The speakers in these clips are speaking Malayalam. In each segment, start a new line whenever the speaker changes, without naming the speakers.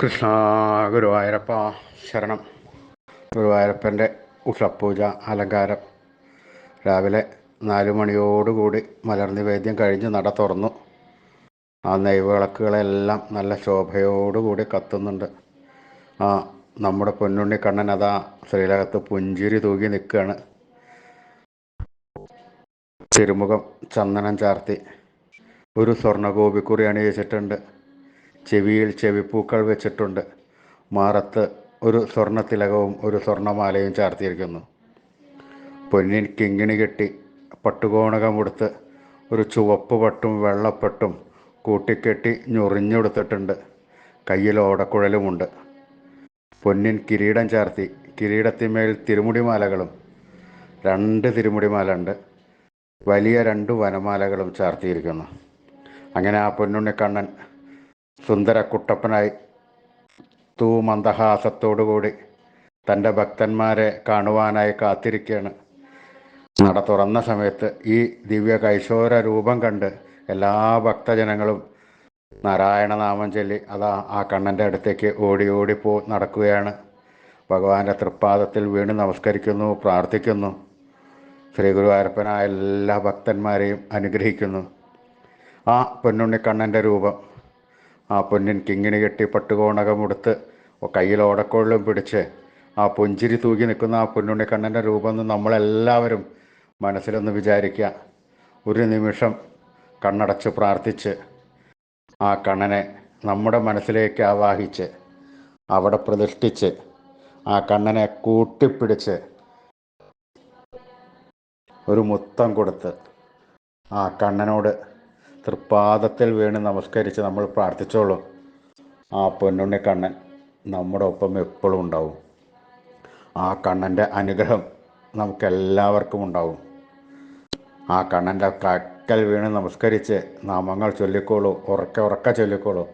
കൃഷ്ണ ഗുരുവായൂരപ്പ ശരണം. ഗുരുവായൂരപ്പന്റെ ഉഷപ്പൂജ അലങ്കാരം. രാവിലെ നാല് മണിയോടുകൂടി മലർനിവേദ്യം കഴിഞ്ഞ് നട തുറന്നു. ആ നെയ്വിളക്കുകളെല്ലാം നല്ല ശോഭയോടുകൂടി കത്തുന്നുണ്ട്. ആ നമ്മുടെ പൊന്നുണ്ണി കണ്ണൻ അതാ ശ്രീലകത്ത് പുഞ്ചിരി തൂകി നിൽക്കുകയാണ്. തിരുമുഖം ചന്ദനം ചാർത്തി. ഒരു സ്വർണഗോപിക്കുറി അണിയിച്ചിട്ടുണ്ട്. ചെവിയിൽ ചെവിപ്പൂക്കൾ വെച്ചിട്ടുണ്ട്. മാറത്ത് ഒരു സ്വർണത്തിലകവും ഒരു സ്വർണമാലയും ചാർത്തിയിരിക്കുന്നു. പൊന്നിൻ കിങ്ങിണി കെട്ടി പട്ടുകോണകം ഉടുത്ത് ഒരു ചുവപ്പ് പട്ടും വെള്ളപ്പട്ടും കൂട്ടിക്കെട്ടി ഞൊറിഞ്ഞെടുത്തിട്ടുണ്ട്. കയ്യിൽ ഓടക്കുഴലുമുണ്ട്. പൊന്നിൻ കിരീടം ചാർത്തി കിരീടത്തിന്മേൽ തിരുമുടിമാലകളും രണ്ട് തിരുമുടിമാല ഉണ്ട് വലിയ രണ്ട് വനമാലകളും ചാർത്തിയിരിക്കുന്നു. അങ്ങനെ ആ പൊന്നുണ്ണിക്കണ്ണൻ സുന്ദര കുട്ടപ്പനായി തൂമന്ദഹാസത്തോടുകൂടി തന്റെ ഭക്തന്മാരെ കാണുവാനായി കാത്തിരിക്കുകയാണ്. നട തുറന്ന സമയത്ത് ഈ ദിവ്യ കൈശോര രൂപം കണ്ട് എല്ലാ ഭക്തജനങ്ങളും നാരായണനാമം ചൊല്ലി അതാ ആ കണ്ണന്റെ അടുത്തേക്ക് ഓടി ഓടി പോ നടക്കുകയാണ്. ഭഗവാന്റെ തൃപ്പാദത്തിൽ വീണ് നമസ്കരിക്കുന്നു പ്രാർത്ഥിക്കുന്നു. ശ്രീ ഗുരുവായൂരപ്പനായ എല്ലാ ഭക്തന്മാരെയും അനുഗ്രഹിക്കുന്നു. ആ പൊന്നുണ്ണിക്കണ്ണന്റെ രൂപം ആ പൊന്നിൻ കിങ്ങിണി കെട്ടി പട്ടുകോണകമുടുത്ത് കയ്യിൽ ഓടക്കോളിലും പിടിച്ച് ആ പുഞ്ചിരി തൂകി നിൽക്കുന്ന ആ പൊന്നുണ്ണിക്കണ്ണന്റെ രൂപം എന്ന് നമ്മളെല്ലാവരും മനസ്സിലൊന്ന് വിചാരിക്കുക. ഒരു നിമിഷം കണ്ണടച്ച് പ്രാർത്ഥിച്ച് ആ കണ്ണനെ നമ്മുടെ മനസ്സിലേക്ക് ആവാഹിച്ച് അവിടെ പ്രതിഷ്ഠിച്ച് ആ കണ്ണനെ കൂട്ടിപ്പിടിച്ച് ഒരു മുത്തം കൊടുത്ത് ആ കണ്ണനോട് തൃപ്പാദത്തിൽ വീണ് നമസ്കരിച്ച് നമ്മൾ പ്രാർത്ഥിച്ചോളൂ. ആ പൊന്നുണ്ണി കണ്ണൻ നമ്മുടെ ഒപ്പം എപ്പോഴും ഉണ്ടാവും. ആ കണ്ണന്റെ അനുഗ്രഹം നമുക്കെല്ലാവർക്കും ഉണ്ടാവും. ആ കണ്ണന്റെ കക്കൽ വീണ് നമസ്കരിച്ച് നാമങ്ങൾ ചൊല്ലിക്കോളൂ. ഉറക്കെ ഉറക്കെ ചൊല്ലിക്കോളൂ.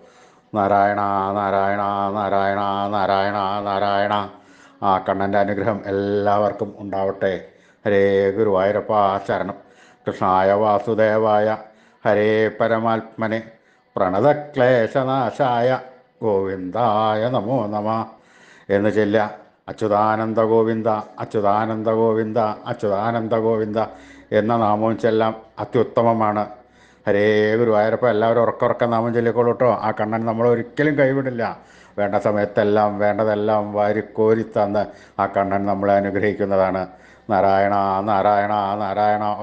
നാരായണ നാരായണ നാരായണ നാരായണ നാരായണ. ആ കണ്ണന്റെ അനുഗ്രഹം എല്ലാവർക്കും ഉണ്ടാവട്ടെ. ഹരേ ഗുരുവായൂരപ്പ ശരണം. കൃഷ്ണായ വാസുദേവായ ഹരേ പരമാത്മനെ പ്രണതക്ലേശനാശായ ഗോവിന്ദായ നമോ നമ എന്ന് ചെല്ല അച്യുതാനന്ദ ഗോവിന്ദ അച്യുതാനന്ദ ഗോവിന്ദ അച്യുതാനന്ദ ഗോവിന്ദ എന്ന നാമവും ചെല്ലാം അത്യുത്തമമാണ്. ഹരേ ഗുരുവായൂരപ്പ എല്ലാവരും ഉറക്കുറക്ക നാമം ചൊല്ലിക്കോളൂ കേട്ടോ ആ കണ്ണൻ നമ്മൾ ഒരിക്കലും കൈവിടില്ല. വേണ്ട സമയത്തെല്ലാം വേണ്ടതെല്ലാം വാരിക്കോരി തന്ന് ആ കണ്ണൻ നമ്മളെ അനുഗ്രഹിക്കുന്നതാണ്. നാരായണ നാരായണ നാരായണ